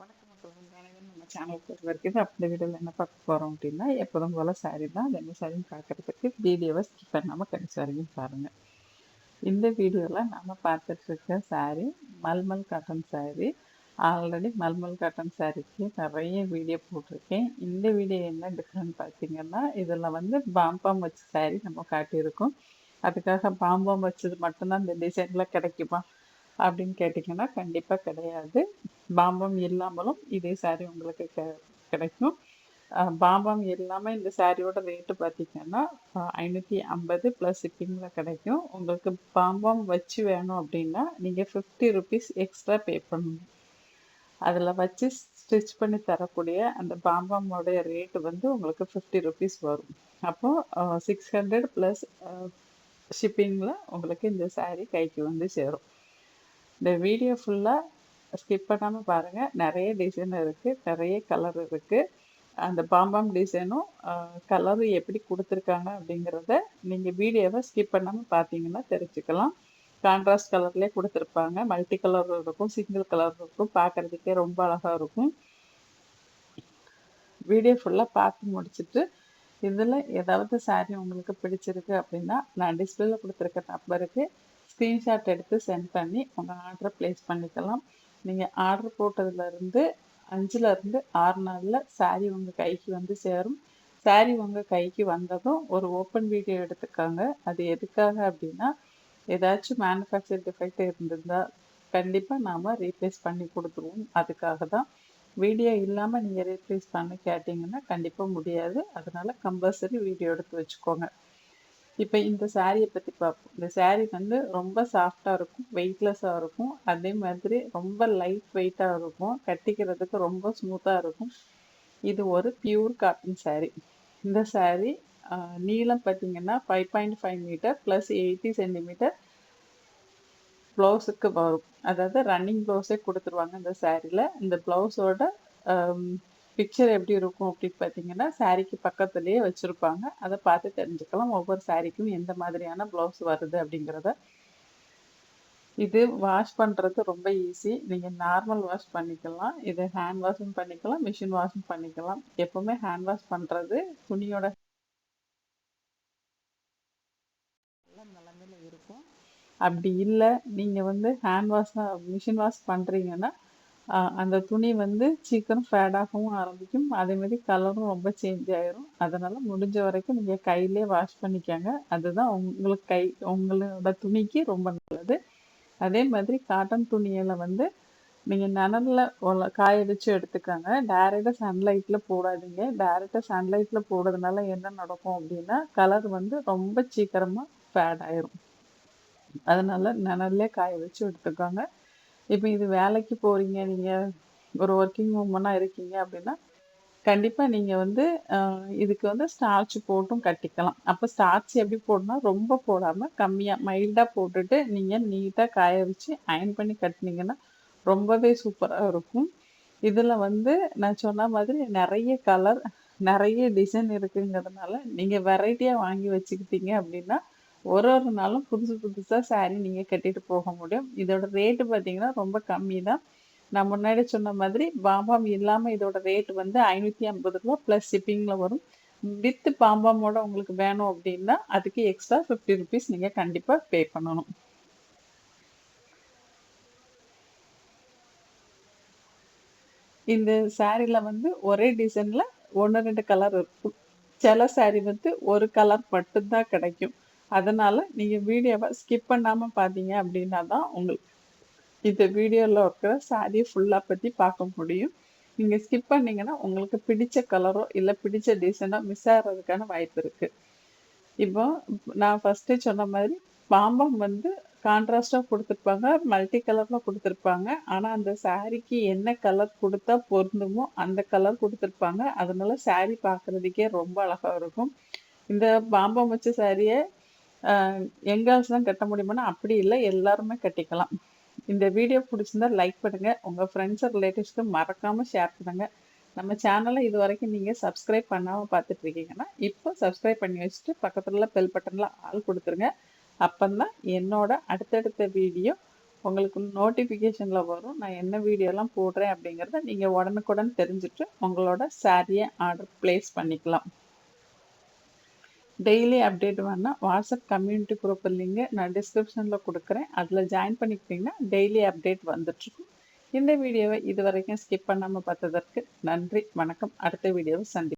வணக்கம் மக்கள் அனைவரும் நம்ம சேனலுக்கு வரைக்கும் அப்படி வீடியோவில் என்ன பார்க்க போகிறோம் அப்படின்னா எப்போதும் போல் சாரி தான் அது என்ன சாரின்னு பார்க்குறதுக்கு வீடியோவை ஸ்கிப் பண்ணாமல் கடைசி வரைக்கும் பாருங்கள் இந்த வீடியோவில் நம்ம பார்த்துட்ருக்க sari malmal cotton sari already malmal cotton சாரிக்கு நிறைய வீடியோ போட்டிருக்கேன் இந்த வீடியோ என்ன டிஃப்ரெண்ட் பார்த்தீங்கன்னா இதில் வந்து பாம்பாம் வச்ச சாரி நம்ம காட்டியிருக்கோம் அதுக்காக பாம்பாம் வச்சது மட்டும்தான் இந்த டிசைனில் கிடைக்குமா அப்படின்னு கேட்டிங்கன்னா கண்டிப்பாக கிடையாது. பாம்பம் இல்லாமலும் இதே சாரீ உங்களுக்கு க கிடைக்கும். பாம்பம் இல்லாமல் இந்த சாரியோட ரேட்டு பார்த்திங்கன்னா ஐநூற்றி ஐம்பது ப்ளஸ் ஷிப்பிங்கில் கிடைக்கும். உங்களுக்கு பாம்பம் வச்சு வேணும் அப்படின்னா நீங்கள் ஃபிஃப்டி ருபீஸ் எக்ஸ்ட்ரா பே பண்ணணும். அதில் வச்சு ஸ்டிச் பண்ணி தரக்கூடிய அந்த பாம்பமோடைய ரேட்டு வந்து உங்களுக்கு ஃபிஃப்டி ருபீஸ் வரும். அப்போது சிக்ஸ் ஹண்ட்ரட் ப்ளஸ் ஷிப்பிங்கில் உங்களுக்கு இந்த சாரீ கைக்கு வந்து சேரும். இந்த வீடியோ ஃபுல்லாக ஸ்கிப் பண்ணாமல் பாருங்கள் நிறைய டிசைன் இருக்குது நிறைய கலர் இருக்குது அந்த பாம்பாம் டிசைனும் கலரும் எப்படி கொடுத்துருக்காங்க அப்படிங்கிறத நீங்கள் வீடியோவை ஸ்கிப் பண்ணாமல் பார்த்தீங்கன்னா தெரிஞ்சுக்கலாம். கான்ட்ராஸ்ட் கலர்லேயே கொடுத்துருப்பாங்க. மல்டி கலர் இருக்கும் சிங்கிள் கலர் இருக்கும். பார்க்குறதுக்கே ரொம்ப அழகாக இருக்கும். வீடியோ ஃபுல்லாக பார்த்து முடிச்சுட்டு இதில் ஏதாவது சாரீ உங்களுக்கு பிடிச்சிருக்கு அப்படின்னா நான் டிஸ்பிளேல கொடுத்துருக்க நம்பருக்கு ஸ்க்ரீன்ஷாட் எடுத்து சென்ட் பண்ணி உங்கள் ஆர்டரை ப்ளேஸ் பண்ணிக்கலாம். நீங்கள் ஆர்டர் போட்டதுலேருந்து அஞ்சுலேருந்து ஆறு நாளில் சாரீ உங்கள் கைக்கு வந்து சேரும். சாரீ உங்கள் கைக்கு வந்ததும் ஒரு ஓப்பன் வீடியோ எடுத்துக்காங்க. அது எதுக்காக அப்படின்னா ஏதாச்சும் மேனுஃபேக்சர் டிஃபெக்ட் இருந்திருந்தால் கண்டிப்பாக நாம் ரீப்ளேஸ் பண்ணி கொடுத்துருவோம். அதுக்காக தான். வீடியோ இல்லாமல் நீங்கள் ரீப்ளேஸ் பண்ண கேட்டிங்கன்னா கண்டிப்பாக முடியாது. அதனால் கம்பல்சரி வீடியோ எடுத்து வச்சுக்கோங்க. இப்போ இந்த சாரியை பற்றி பார்ப்போம் இந்த சாரீ வந்து ரொம்ப சாஃப்டாக இருக்கும் வெயிட்லெஸ்ஸாக இருக்கும். அதே மாதிரி ரொம்ப லைட் வெயிட்டாக இருக்கும். கட்டிக்கிறதுக்கு ரொம்ப ஸ்மூத்தாக இருக்கும். இது ஒரு பியூர் காட்டன் சாரீ இந்த சாரீ நீளம் பார்த்தீங்கன்னா five point five metre plus eighty centimetre ப்ளவுஸுக்கு வரும். அதாவது ரன்னிங் ப்ளவுஸே கொடுத்துருவாங்க இந்த சாரியில் இந்த ப்ளவுஸோட பிக்சர் எப்படி இருக்கும் அப்படின்னு பார்த்தீங்கன்னா சாரீக்கு பக்கத்துலேயே வச்சுருப்பாங்க. அதை பார்த்து தெரிஞ்சுக்கலாம். ஒவ்வொரு சாரீக்கும் எந்த மாதிரியான ப்ளவுஸ் வருது அப்படிங்கிறத. இது வாஷ் பண்ணுறது ரொம்ப ஈஸி நீங்கள் நார்மல் வாஷ் பண்ணிக்கலாம். இது ஹேண்ட் வாஷும் பண்ணிக்கலாம். மிஷின் வாஷும் பண்ணிக்கலாம். எப்போவுமே ஹேண்ட் வாஷ் பண்ணுறது துணியோட நிலமையில இருக்கும். அப்படி இல்லை. நீங்கள் வந்து ஹேண்ட் வாஷ் மிஷின் வாஷ் பண்ணுறீங்கன்னா அந்த துணி வந்து சீக்கிரம் ஃபேடாகவும் ஆரம்பிக்கும். அதேமாதிரி கலரும் ரொம்ப சேஞ்ச் ஆயிரும். அதனால் முடிஞ்ச வரைக்கும் நீங்கள் கையிலே வாஷ் பண்ணிக்கோங்க. அதுதான் உங்களுக்கு கை உங்களோட துணிக்கு ரொம்ப நல்லது. அதே மாதிரி காட்டன் துணியில் வந்து நீங்கள் நனலில் காய வச்சு எடுத்துக்கோங்க. டேரெக்டாக சன்லைட்டில் போடாதீங்க. டேரெக்டாக சன்லைட்டில் போடுறதுனால என்ன நடக்கும் அப்படின்னா கலர் வந்து ரொம்ப சீக்கிரமாக ஃபேட் ஆயிரும். அதனால் நனல்லே காய வச்சு எடுத்துக்கோங்க. இப்போ இது வேலைக்கு போகிறீங்க நீங்கள் ஒரு ஒர்க்கிங் உமனாக இருக்கீங்க அப்படின்னா கண்டிப்பாக நீங்கள் வந்து இதுக்கு வந்து ஸ்டார்ச் போட்டும் கட்டிக்கலாம். அப்போ ஸ்டார்ச் எப்படி போடணும் ரொம்ப போடாமல் கம்மியாக மைல்டாக போட்டுட்டு நீங்கள் நீட்டாக காய வச்சு அயன் பண்ணி கட்டினீங்கன்னா ரொம்பவே சூப்பராக இருக்கும். இதில் வந்து நான் சொன்ன மாதிரி நிறைய கலர் நிறைய டிசைன் இருக்குங்கிறதுனால நீங்கள் வெரைட்டியாக வாங்கி வச்சுக்கிட்டீங்க அப்படின்னா ஒரு ஒரு நாளும் புதுசு புதுசாக சாரீ நீங்கள் கட்டிட்டு போக முடியும். இதோட ரேட்டு பார்த்தீங்கன்னா ரொம்ப கம்மி தான். நான் முன்னாடி சொன்ன மாதிரி பாம்பாம் இல்லாமல் இதோட ரேட் வந்து ஐநூற்றி ஐம்பது ரூபா ப்ளஸ் ஷிப்பிங்கில் வரும். வித் பாம்பாமோட உங்களுக்கு வேணும் அப்படின்னா அதுக்கு எக்ஸ்ட்ரா ஃபிஃப்டி ருபீஸ் நீங்கள் கண்டிப்பாக பே பண்ணணும். இந்த சாரியில் வந்து ஒரே டிசைனில் ஒன்று ரெண்டு கலர் இருக்கும். சில சாரி வந்து ஒரு கலர் மட்டும்தான் கிடைக்கும். அதனால் நீங்கள் வீடியோவை ஸ்கிப் பண்ணாமல் பார்த்தீங்க அப்படின்னா தான் உங்களுக்கு இந்த வீடியோவில் இருக்கிற சாரியை ஃபுல்லாக பற்றி பார்க்க முடியும். நீங்கள் ஸ்கிப் பண்ணிங்கன்னா உங்களுக்கு பிடிச்ச கலரோ இல்லை பிடிச்ச டிசைனோ மிஸ் ஆகிறதுக்கான வாய்ப்பு இருக்குது இப்போ நான் ஃபஸ்ட்டே சொன்ன மாதிரி பாம்பம் வந்து கான்ட்ராஸ்டாக கொடுத்துருப்பாங்க மல்டி கலரில் கொடுத்துருப்பாங்க. ஆனால் அந்த சாரீக்கு என்ன கலர் கொடுத்தா பொருந்துமோ அந்த கலர் கொடுத்துருப்பாங்க. அதனால சாரீ பார்க்குறதுக்கே ரொம்ப அழகாக இருக்கும். இந்த பாம்பம் வச்ச சாரியை எங்கேயாச்சும் தான் கட்ட முடியுமானா அப்படி இல்லை எல்லாருமே கட்டிக்கலாம். இந்த வீடியோ பிடிச்சிருந்தா லைக் பண்ணுங்கள் உங்கள் ஃப்ரெண்ட்ஸ் ரிலேட்டிவ்ஸ்க்கு மறக்காமல் ஷேர் பண்ணுங்கள் நம்ம சேனலை இது வரைக்கும் நீங்கள் சப்ஸ்கிரைப் பண்ணாமல் பார்த்துட்டு இருக்கீங்கன்னா இப்போ சப்ஸ்கிரைப் பண்ணி வச்சுட்டு பக்கத்தில் பெல் பட்டனில் ஆள் கொடுத்துருங்க. அப்போ தான் என்னோட அடுத்தடுத்த வீடியோ உங்களுக்கு நோட்டிஃபிகேஷனில் வரும். நான் என்ன வீடியோலாம் போடுறேன் அப்படிங்கிறத நீங்கள் உடனுக்குடன் தெரிஞ்சுட்டு உங்களோட சாரியை ஆர்டர் ப்ளேஸ் பண்ணிக்கலாம். டெய்லி அப்டேட் வேணால் வாட்ஸ்அப் கம்யூனிட்டி குரூப் லிங்கு நான் டிஸ்கிரிப்ஷனில் கொடுக்குறேன். அதில் ஜாயின் பண்ணிக்கிட்டிங்கன்னா டெய்லி அப்டேட் வந்துட்டுருக்கும். இந்த வீடியோவை இது வரைக்கும் ஸ்கிப் பண்ணாமல் பார்த்ததற்கு நன்றி. வணக்கம். அடுத்த வீடியோவை சந்தி